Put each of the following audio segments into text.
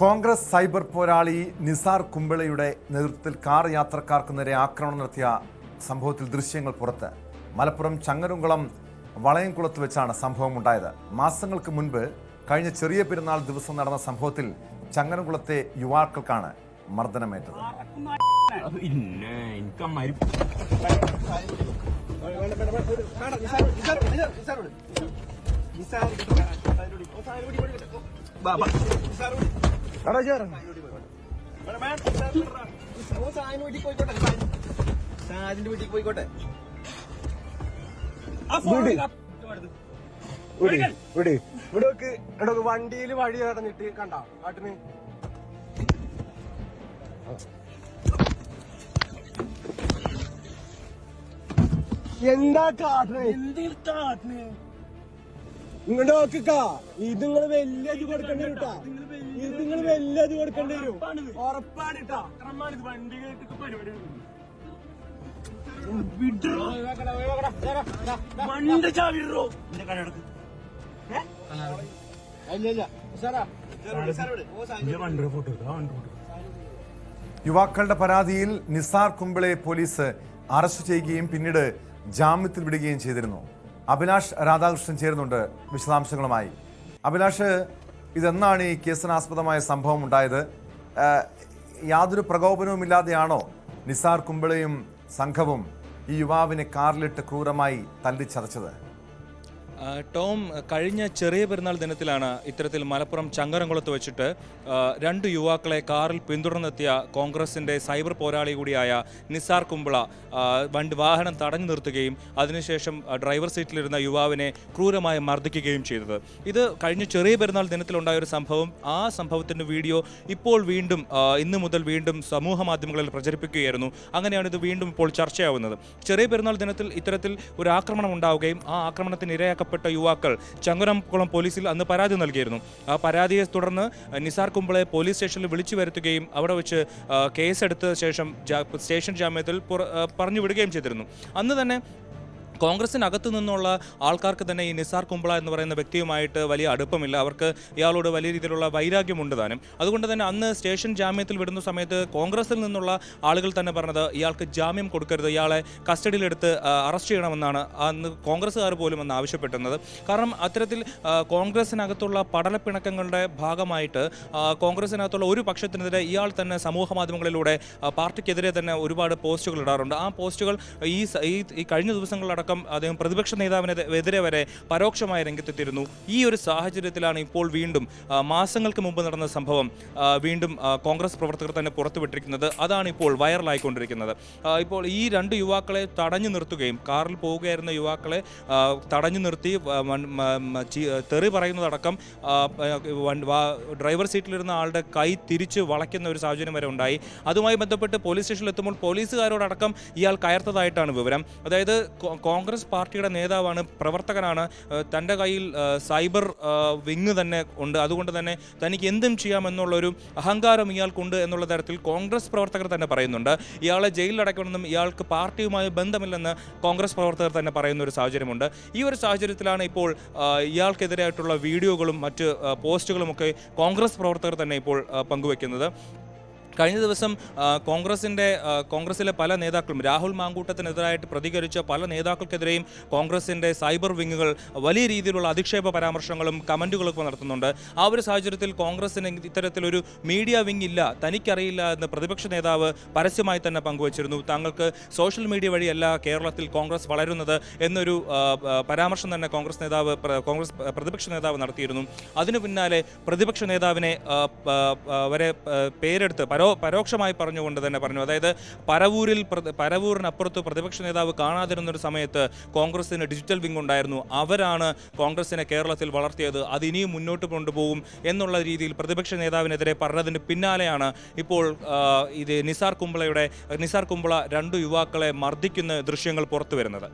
Congress cyber പോരാളി നിസാർ കുമ്പിളയുടെ നേതൃത്വത്തിൽ car യാത്രക്കാർക്ക് നേരെ ആക്രമണം നടത്തിയ സംഭവത്തിൽ ദൃശ്യങ്ങൾ പുറത്ത്. മലപ്പുറം ചങ്ങരുംകുളം വളയംകുളത്ത് വെച്ചാണ് സംഭവം ഉണ്ടായത് മാസങ്ങൾക്ക് മുൻപ് കഴിഞ്ഞ ചെറിയ പെരുന്നാൾ ദിവസം നടന്ന സംഭവത്തിൽ ചങ്ങരംകുളത്തെ യുവാക്കൾക്കാണ് മർദ്ദനമേറ്റത്. പിന്നെ സാജിന്റെ വീട്ടിൽ പോയിക്കോട്ടെ. വിട്. വിട്. ഇവിടെ നോക്ക്. വണ്ടിയിൽ വഴി നടന്നിട്ട് കണ്ട കാട്ടിന്. എന്താ കാട്ടിന്? ഇങ്ങോട്ട് നോക്കിക്കാ ഇത് നിങ്ങൾ വലിയ കൊടുക്കേണ്ടി. ഇത് നിങ്ങൾ വലിയ ഇത് കൊടുക്കേണ്ടി വരും. ഉറപ്പാണ് ട്ടാ. വണ്ടി പരിപാടി വണ്ടി ചാവിടോ എന്റെ കടക്ക് യുവാക്കളുടെ പരാതിയിൽ നിസാർ കുമ്പിളെ പോലീസ് അറസ്റ്റ് ചെയ്യുകയും പിന്നീട് ജാമ്യത്തിൽ വിടുകയും ചെയ്തിരുന്നു. അഭിലാഷ് രാധാകൃഷ്ണൻ ചേരുന്നുണ്ട് വിശദാംശങ്ങളുമായി. അഭിലാഷ് ഇതെന്നാണ് ഈ കേസിനാസ്പദമായ സംഭവം ഉണ്ടായത് യാതൊരു പ്രകോപനവുമില്ലാതെയാണോ നിസാർ കുമ്പിളയും സംഘവും ഈ യുവാവിനെ കാറിലിട്ട് ക്രൂരമായി തല്ലിച്ചതച്ചത്? ടോം കഴിഞ്ഞ ചെറിയ പെരുന്നാൾ ദിനത്തിലാണ് ഇത്തരത്തിൽ മലപ്പുറം ചങ്ങരംകുളത്ത് വെച്ചിട്ട് രണ്ട് യുവാക്കളെ കാറിൽ പിന്തുടർന്നെത്തിയ കോൺഗ്രസിന്റെ സൈബർ പോരാളി കൂടിയായ നിസാർ കുമ്പിള വണ്ടി വാഹനം തടഞ്ഞു നിർത്തുകയും അതിനുശേഷം ഡ്രൈവർ സീറ്റിലിരുന്ന യുവാവിനെ ക്രൂരമായി മർദ്ദിക്കുകയും ചെയ്തത്. ഇത് കഴിഞ്ഞ ചെറിയ പെരുന്നാൾ ദിനത്തിലുണ്ടായ ഒരു സംഭവം. ആ സംഭവത്തിന്റെ വീഡിയോ ഇപ്പോൾ വീണ്ടും ഇന്ന് മുതൽ വീണ്ടും സമൂഹ മാധ്യമങ്ങളിൽ പ്രചരിപ്പിക്കുകയായിരുന്നു. അങ്ങനെയാണ് ഇത് വീണ്ടും ഇപ്പോൾ ചർച്ചയാവുന്നത്. ചെറിയ പെരുന്നാൾ ദിനത്തിൽ ഇത്തരത്തിൽ ഒരു ആക്രമണം ഉണ്ടാവുകയും ആ ആക്രമണത്തിന് ഇരയാക്കപ്പെട്ട യുവാക്കൾ ചങ്ങരംകുളം പോലീസിൽ അന്ന് പരാതി നൽകിയിരുന്നു. ആ പരാതിയെ തുടർന്ന് നിസാർ കുമ്പളെ പോലീസ് സ്റ്റേഷനിൽ വിളിച്ചു വരുത്തുകയും അവിടെ വെച്ച് കേസെടുത്ത ശേഷം സ്റ്റേഷൻ ജാമ്യത്തിൽ പറഞ്ഞു വിടുകയും ചെയ്തിരുന്നു. അന്ന് തന്നെ കോൺഗ്രസിനകത്തു നിന്നുള്ള ആൾക്കാർക്ക് തന്നെ ഈ നിസാർ കുമ്പള എന്ന് പറയുന്ന വ്യക്തിയുമായിട്ട് വലിയ അടുപ്പമില്ല. അവർക്ക് ഇയാളോട് വലിയ രീതിയിലുള്ള വൈരാഗ്യമുണ്ട് താനും. അതുകൊണ്ട് തന്നെ അന്ന് സ്റ്റേഷൻ ജാമ്യത്തിൽ വിടുന്ന സമയത്ത് കോൺഗ്രസിൽ നിന്നുള്ള ആളുകൾ തന്നെ പറഞ്ഞത് ഇയാൾക്ക് ജാമ്യം കൊടുക്കരുത് ഇയാളെ കസ്റ്റഡിയിലെടുത്ത് അറസ്റ്റ് ചെയ്യണമെന്നാണ് അന്ന് കോൺഗ്രസ്സുകാർ പോലും അന്ന് ആവശ്യപ്പെട്ടിരുന്നത് കാരണം അത്തരത്തിൽ കോൺഗ്രസിനകത്തുള്ള പടലപ്പിണക്കങ്ങളുടെ ഭാഗമായിട്ട് കോൺഗ്രസിനകത്തുള്ള ഒരു പക്ഷത്തിനെതിരെ ഇയാൾ തന്നെ സമൂഹ മാധ്യമങ്ങളിലൂടെ പാർട്ടിക്കെതിരെ തന്നെ ഒരുപാട് പോസ്റ്റുകൾ ഇടാറുണ്ട്. ആ പോസ്റ്റുകൾ ഈ ഈ കഴിഞ്ഞ ദിവസങ്ങളിലടക്കം അദ്ദേഹം പ്രതിപക്ഷ നേതാവിനെതിരെ വരെ പരോക്ഷമായി രംഗത്തെത്തിയിരുന്നു. ഈ ഒരു സാഹചര്യത്തിലാണ് ഇപ്പോൾ വീണ്ടും മാസങ്ങൾക്ക് മുമ്പ് നടന്ന സംഭവം വീണ്ടും കോൺഗ്രസ് പ്രവർത്തകർ തന്നെ പുറത്തുവിട്ടിരിക്കുന്നത്. അതാണ് ഇപ്പോൾ വൈറലായിക്കൊണ്ടിരിക്കുന്നത്. ഇപ്പോൾ ഈ രണ്ട് യുവാക്കളെ തടഞ്ഞു നിർത്തുകയും കാറിൽ പോവുകയായിരുന്ന യുവാക്കളെ തടഞ്ഞു നിർത്തി തെറി പറയുന്നതടക്കം ഡ്രൈവർ സീറ്റിലിരുന്ന ആളുടെ കൈ തിരിച്ച് വളയ്ക്കുന്ന ഒരു സാഹചര്യം വരെ ഉണ്ടായി. അതുമായി ബന്ധപ്പെട്ട് പോലീസ് സ്റ്റേഷനിൽ എത്തുമ്പോൾ പോലീസുകാരോടടക്കം ഇയാൾ കയർത്തതായിട്ടാണ് വിവരം. അതായത് കോൺഗ്രസ് പാർട്ടിയുടെ നേതാവാണ് പ്രവർത്തകനാണ്. തന്റെ കയ്യിൽ സൈബർ വിങ് തന്നെ ഉണ്ട്. അതുകൊണ്ട് തന്നെ തനിക്ക് എന്തും ചെയ്യാമെന്നുള്ളൊരു അഹങ്കാരം ഇയാൾക്കുണ്ട് എന്നുള്ള തരത്തിൽ കോൺഗ്രസ് പ്രവർത്തകർ തന്നെ പറയുന്നുണ്ട്. ഇയാളെ ജയിലിലടക്കണമെന്നും ഇയാൾക്ക് പാർട്ടിയുമായി ബന്ധമില്ലെന്ന് കോൺഗ്രസ് പ്രവർത്തകർ തന്നെ പറയുന്ന ഒരു സാഹചര്യമുണ്ട്. ഈ ഒരു സാഹചര്യത്തിലാണ് ഇപ്പോൾ ഇയാൾക്കെതിരായിട്ടുള്ള വീഡിയോകളും മറ്റ് പോസ്റ്റുകളും പോസ്റ്റുകളുമൊക്കെ കോൺഗ്രസ് പ്രവർത്തകർ തന്നെ ഇപ്പോൾ പങ്കുവെക്കുന്നത്. കഴിഞ്ഞ ദിവസം കോൺഗ്രസിന്റെ കോൺഗ്രസിലെ പല നേതാക്കളും രാഹുൽ മാങ്കൂട്ടത്തിനെതിരായിട്ട് പ്രതികരിച്ച പല നേതാക്കൾക്കെതിരെയും കോൺഗ്രസിന്റെ സൈബർ വിങ്ങുകൾ വലിയ രീതിയിലുള്ള അധിക്ഷേപ പരാമർശങ്ങളും കമന്റുകളൊക്കെ നടത്തുന്നുണ്ട്. ആ ഒരു സാഹചര്യത്തിൽ കോൺഗ്രസിന് ഇത്തരത്തിലൊരു മീഡിയ വിങ് ഇല്ല തനിക്കറിയില്ല എന്ന് പ്രതിപക്ഷ നേതാവ് പരസ്യമായി തന്നെ പങ്കുവച്ചിരുന്നു. താങ്കൾക്ക് സോഷ്യൽ മീഡിയ വഴിയല്ല കേരളത്തിൽ കോൺഗ്രസ് വളരുന്നത് എന്നൊരു പരാമർശം തന്നെ കോൺഗ്രസ് നേതാവ് കോൺഗ്രസ് പ്രതിപക്ഷ നേതാവ് നടത്തിയിരുന്നു. അതിനു പിന്നാലെ പ്രതിപക്ഷ നേതാവിനെ വരെ പേരെടുത്ത് പരോ പരോക്ഷമായി പറഞ്ഞുകൊണ്ട് തന്നെ പറഞ്ഞു. അതായത് പരവൂരിൽ പ്ര- പരവൂരിനപ്പുറത്ത് പ്രതിപക്ഷ നേതാവ് കാണാതിരുന്ന ഒരു സമയത്ത് കോൺഗ്രസിന് ഡിജിറ്റൽ വിംഗ് ഉണ്ടായിരുന്നു. അവരാണ് കോൺഗ്രസിനെ കേരളത്തിൽ വളർത്തിയത്. അത് ഇനിയും മുന്നോട്ട് കൊണ്ടുപോകും എന്നുള്ള രീതിയിൽ പ്രതിപക്ഷ നേതാവിനെതിരെ പറഞ്ഞതിന് പിന്നാലെയാണ് ഇപ്പോൾ ഇത് നിസാർ കുമ്പളയുടെ നിസാർ കുമ്പള രണ്ടു യുവാക്കളെ മർദ്ദിക്കുന്ന ദൃശ്യങ്ങൾ പുറത്തു വരുന്നത്.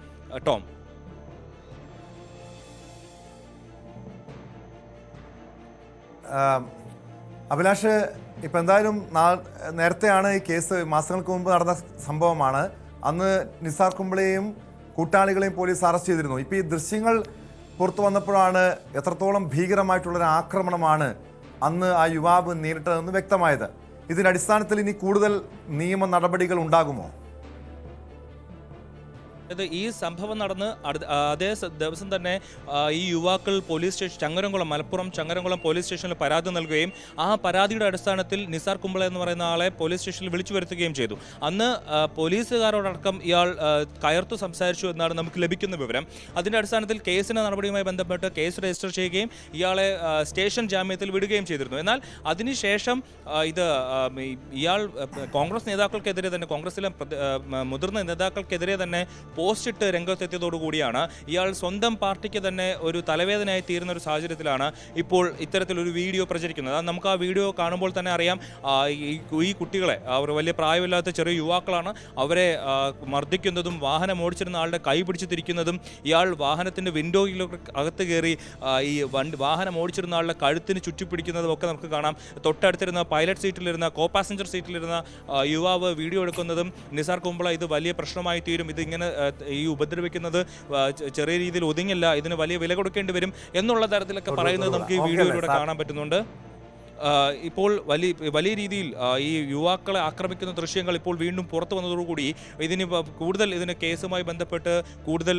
ടോം. ആം, അഭിലാഷ് ഇപ്പം എന്തായാലും നേരത്തെയാണ് ഈ കേസ് മാസങ്ങൾക്ക് മുമ്പ് നടന്ന സംഭവമാണ്. അന്ന് നിസാർ കുമ്പിളയെയും കൂട്ടാളികളെയും പോലീസ് അറസ്റ്റ് ചെയ്തിരുന്നു. ഇപ്പം ഈ ദൃശ്യങ്ങൾ പുറത്തു വന്നപ്പോഴാണ് എത്രത്തോളം ഭീകരമായിട്ടുള്ളൊരു ആക്രമണമാണ് അന്ന് ആ യുവാവ് നേരിട്ടതെന്ന് വ്യക്തമായത്. ഇതിന്റെ അടിസ്ഥാനത്തിൽ ഇനി കൂടുതൽ നിയമ നടപടികൾ ഉണ്ടാകുമോ? ഇത് ഈ സംഭവം നടന്ന് അതേ ദിവസം തന്നെ ഈ യുവാക്കൾ police station Changaramkulam Malappuram Changaramkulam police സ്റ്റേഷനിൽ പരാതി നൽകുകയും ആ പരാതിയുടെ അടിസ്ഥാനത്തിൽ നിസാർ കുമ്പള എന്ന് പറയുന്ന ആളെ പോലീസ് സ്റ്റേഷനിൽ വിളിച്ചു വരുത്തുകയും ചെയ്തു. അന്ന് പോലീസുകാരോടക്കം ഇയാൾ കയർത്തു സംസാരിച്ചു എന്നാണ് നമുക്ക് ലഭിക്കുന്ന വിവരം. അതിന്റെ അടിസ്ഥാനത്തിൽ കേസിന് നടപടിയുമായി ബന്ധപ്പെട്ട് കേസ് രജിസ്റ്റർ ചെയ്യുകയും ഇയാളെ സ്റ്റേഷൻ ജാമ്യത്തിൽ വിടുകയും ചെയ്തിരുന്നു. എന്നാൽ അതിനുശേഷം ഇത് ഇയാൾ കോൺഗ്രസ് നേതാക്കൾക്കെതിരെ തന്നെ കോൺഗ്രസിലെ മുതിർന്ന നേതാക്കൾക്കെതിരെ തന്നെ പോസ്റ്റ് ഇട്ട് രംഗത്തെത്തിയതോടുകൂടിയാണ് ഇയാൾ സ്വന്തം പാർട്ടിക്ക് തന്നെ ഒരു തലവേദനയായി തീരുന്ന ഒരു സാഹചര്യത്തിലാണ് ഇപ്പോൾ ഇത്തരത്തിലൊരു വീഡിയോ പ്രചരിക്കുന്നത്. നമുക്ക് ആ വീഡിയോ കാണുമ്പോൾ തന്നെ അറിയാം. ഈ കുട്ടികളെ അവർ വലിയ പ്രായമില്ലാത്ത ചെറിയ യുവാക്കളാണ്. അവരെ മർദ്ദിക്കുന്നതും വാഹനം ഓടിച്ചിരുന്ന ആളുടെ കൈ പിടിച്ചു തിരിക്കുന്നതും ഇയാൾ വാഹനത്തിന്റെ വിൻഡോയിലൊക്കെ അകത്ത് കയറി ഈ വണ്ടി വാഹനം ഓടിച്ചിരുന്ന ആളുടെ കഴുത്തിന് ചുറ്റിപ്പിടിക്കുന്നതും ഒക്കെ നമുക്ക് കാണാം. തൊട്ടടുത്തിരുന്ന പൈലറ്റ് സീറ്റിലിരുന്ന കോ പാസഞ്ചർ സീറ്റിലിരുന്ന യുവാവ് വീഡിയോ എടുക്കുന്നതും നിസാർ കുമ്പള ഇത് വലിയ പ്രശ്നമായി തീരും. ഇത് ഇങ്ങനെ ഈ ഉപദ്രവിക്കുന്നത് ചെറിയ രീതിയിൽ ഒതുങ്ങില്ല ഇതിന് വലിയ വില കൊടുക്കേണ്ടി വരും എന്നുള്ള തരത്തിലൊക്കെ പറയുന്നത് നമുക്ക് ഈ വീഡിയോയിലൂടെ കാണാൻ പറ്റുന്നുണ്ട്. ഇപ്പോൾ വലിയ വലിയ രീതിയിൽ ഈ യുവാക്കളെ ആക്രമിക്കുന്ന ദൃശ്യങ്ങൾ ഇപ്പോൾ വീണ്ടും പുറത്തു വന്നതോടുകൂടി ഇതിന് കൂടുതൽ ഇതിന് കേസുമായി ബന്ധപ്പെട്ട് കൂടുതൽ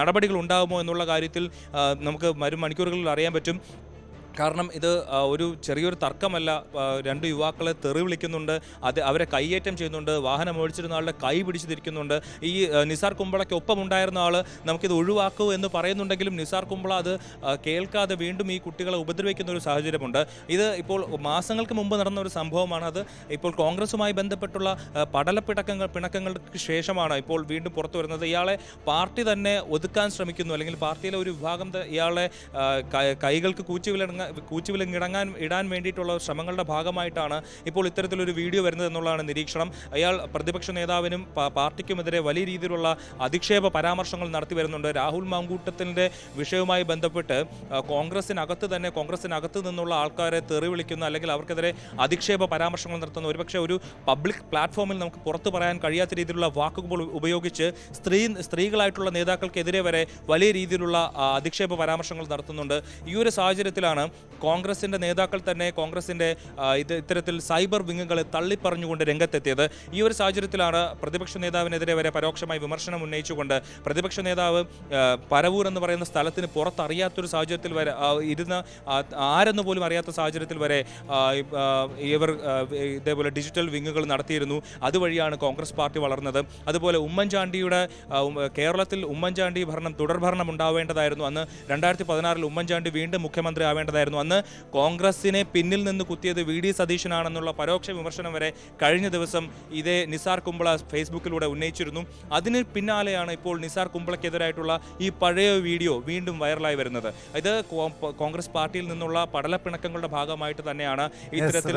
നടപടികൾ ഉണ്ടാകുമോ എന്നുള്ള കാര്യത്തിൽ നമുക്ക് വരും മണിക്കൂറുകളിൽ അറിയാൻ പറ്റും. കാരണം ഇത് ഒരു ചെറിയൊരു തർക്കമല്ല. രണ്ട് യുവാക്കളെ തെറി വിളിക്കുന്നുണ്ട് അത് അവരെ കൈയേറ്റം ചെയ്യുന്നുണ്ട് വാഹനം ഓടിച്ചിരുന്ന ആളുടെ കൈ പിടിച്ചു തിരിക്കുന്നുണ്ട്. ഈ നിസാർ കുമ്പളയ്ക്ക് ഒപ്പം ഉണ്ടായിരുന്ന ആൾ നമുക്കിത് ഒഴിവാക്കൂ എന്ന് പറയുന്നുണ്ടെങ്കിലും നിസാർ കുമ്പള അത് കേൾക്കാതെ വീണ്ടും ഈ കുട്ടികളെ ഉപദ്രവിക്കുന്ന ഒരു സാഹചര്യമുണ്ട്. ഇത് ഇപ്പോൾ മാസങ്ങൾക്ക് മുമ്പ് നടന്ന ഒരു സംഭവമാണ് അത്. ഇപ്പോൾ കോൺഗ്രസുമായി ബന്ധപ്പെട്ടുള്ള പടലപ്പിടക്കങ്ങൾ പിണക്കങ്ങൾക്ക് ശേഷമാണ് ഇപ്പോൾ വീണ്ടും പുറത്തു വരുന്നത്. ഇയാളെ പാർട്ടി തന്നെ ഒതുക്കാൻ ശ്രമിക്കുന്നു. അല്ലെങ്കിൽ പാർട്ടിയിലെ ഒരു വിഭാഗം ഇയാളെ കൈകൾക്ക് ക- കൈകൾക്ക് ഇടങ്ങാൻ ഇടാൻ വേണ്ടിയിട്ടുള്ള ശ്രമങ്ങളുടെ ഭാഗമായിട്ടാണ് ഇപ്പോൾ ഇത്തരത്തിലൊരു വീഡിയോ വരുന്നത് എന്നുള്ളതാണ് നിരീക്ഷണം. അയാൾ പ്രതിപക്ഷ നേതാവിനും പാർട്ടിക്കുമെതിരെ വലിയ രീതിയിലുള്ള അധിക്ഷേപ പരാമർശങ്ങൾ നടത്തി വരുന്നുണ്ട്. രാഹുൽ മാങ്കൂട്ടത്തിന്റെ വിഷയവുമായി ബന്ധപ്പെട്ട് കോൺഗ്രസിനകത്ത് തന്നെ കോൺഗ്രസിനകത്ത് നിന്നുള്ള ആൾക്കാരെ തെറി വിളിക്കുന്ന അല്ലെങ്കിൽ അവർക്കെതിരെ അധിക്ഷേപ പരാമർശങ്ങൾ നടത്തുന്ന ഒരുപക്ഷെ ഒരു പബ്ലിക് പ്ലാറ്റ്ഫോമിൽ നമുക്ക് പുറത്തു പറയാൻ കഴിയാത്ത രീതിയിലുള്ള വാക്കുകൾ ഉപയോഗിച്ച് സ്ത്രീ സ്ത്രീകളായിട്ടുള്ള നേതാക്കൾക്കെതിരെ വരെ വലിയ രീതിയിലുള്ള അധിക്ഷേപ പരാമർശങ്ങൾ നടത്തുന്നുണ്ട്. ഈ ഒരു സാഹചര്യത്തിലാണ് കോൺഗ്രസിന്റെ നേതാക്കൾ തന്നെ കോൺഗ്രസിന്റെ ആ, ഇത് ഇത്തരത്തിൽ സൈബർ വിങ്ങുകളെ തള്ളിപ്പറഞ്ഞുകൊണ്ട് രംഗത്തെത്തിയത്. ഈ ഒരു സാഹചര്യത്തിലാണ് പ്രതിപക്ഷ നേതാവിനെതിരെ വരെ പരോക്ഷമായി വിമർശനം ഉന്നയിച്ചുകൊണ്ട് പ്രതിപക്ഷ നേതാവ് പരവൂർ എന്ന് പറയുന്ന സ്ഥലത്തിന് പുറത്തറിയാത്തൊരു സാഹചര്യത്തിൽ വരെ ഇരുന്ന് ആരെന്ന് പോലും അറിയാത്ത സാഹചര്യത്തിൽ വരെ ഇവർ ഇതേപോലെ ഡിജിറ്റൽ വിങ്ങുകൾ നടത്തിയിരുന്നു. അതുവഴിയാണ് കോൺഗ്രസ് പാർട്ടി വളർന്നത്. അതുപോലെ ഉമ്മൻചാണ്ടിയുടെ കേരളത്തിൽ ഉമ്മൻചാണ്ടി ഭരണം തുടർഭരണം ഉണ്ടാവേണ്ടതായിരുന്നു. അന്ന് രണ്ടായിരത്തി പതിനാറിൽ ഉമ്മൻചാണ്ടി വീണ്ടും മുഖ്യമന്ത്രി ആവേണ്ടതായിരുന്നു. അന്ന് കോൺഗ്രസിനെ പിന്നിൽ നിന്ന് കുത്തിയത് വി ഡി സതീശനാണെന്നുള്ള പരോക്ഷ വിമർശനം വരെ കഴിഞ്ഞ ദിവസം ഇതേ നിസാർ കുമ്പള ഫേസ്ബുക്കിലൂടെ ഉന്നയിച്ചിരുന്നു. അതിന് പിന്നാലെയാണ് ഇപ്പോൾ നിസാർ കുമ്പളക്കെതിരായിട്ടുള്ള ഈ പഴയ വീഡിയോ വീണ്ടും വൈറലായി വരുന്നത്. ഇത് കോൺഗ്രസ് പാർട്ടിയിൽ നിന്നുള്ള പടലപ്പിണക്കങ്ങളുടെ ഭാഗമായിട്ട് തന്നെയാണ് ഇത്തരത്തിൽ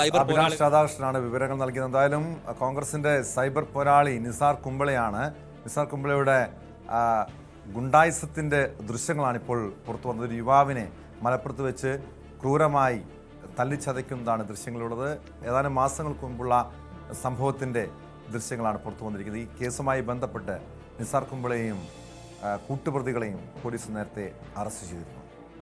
സൈബർ രാധാകൃഷ്ണനാണ് വിവരങ്ങൾ നൽകിയത്. എന്തായാലും കോൺഗ്രസിന്റെ സൈബർ പോരാളി നിസാർ കുമ്പളയാണ്. നിസാർ കുമ്പളയുടെ ഗുണ്ടായിസത്തിന്റെ ദൃശ്യങ്ങളാണ് ഇപ്പോൾ പുറത്തു വന്നത്. ഒരു യുവാവിനെ മലപ്പുറത്ത് വെച്ച് ക്രൂരമായി തല്ലിച്ചതയ്ക്കുന്നതാണ് ദൃശ്യങ്ങളുള്ളത്. ഏതാനും മാസങ്ങൾക്ക് മുമ്പുള്ള സംഭവത്തിന്റെ ദൃശ്യങ്ങളാണ് പുറത്തു വന്നിരിക്കുന്നത്. ഈ കേസുമായി ബന്ധപ്പെട്ട് നിസാർ കുമ്പളെയും കൂട്ടുപ്രതികളെയും പോലീസ് നേരത്തെ അറസ്റ്റ് ചെയ്തിരുന്നു.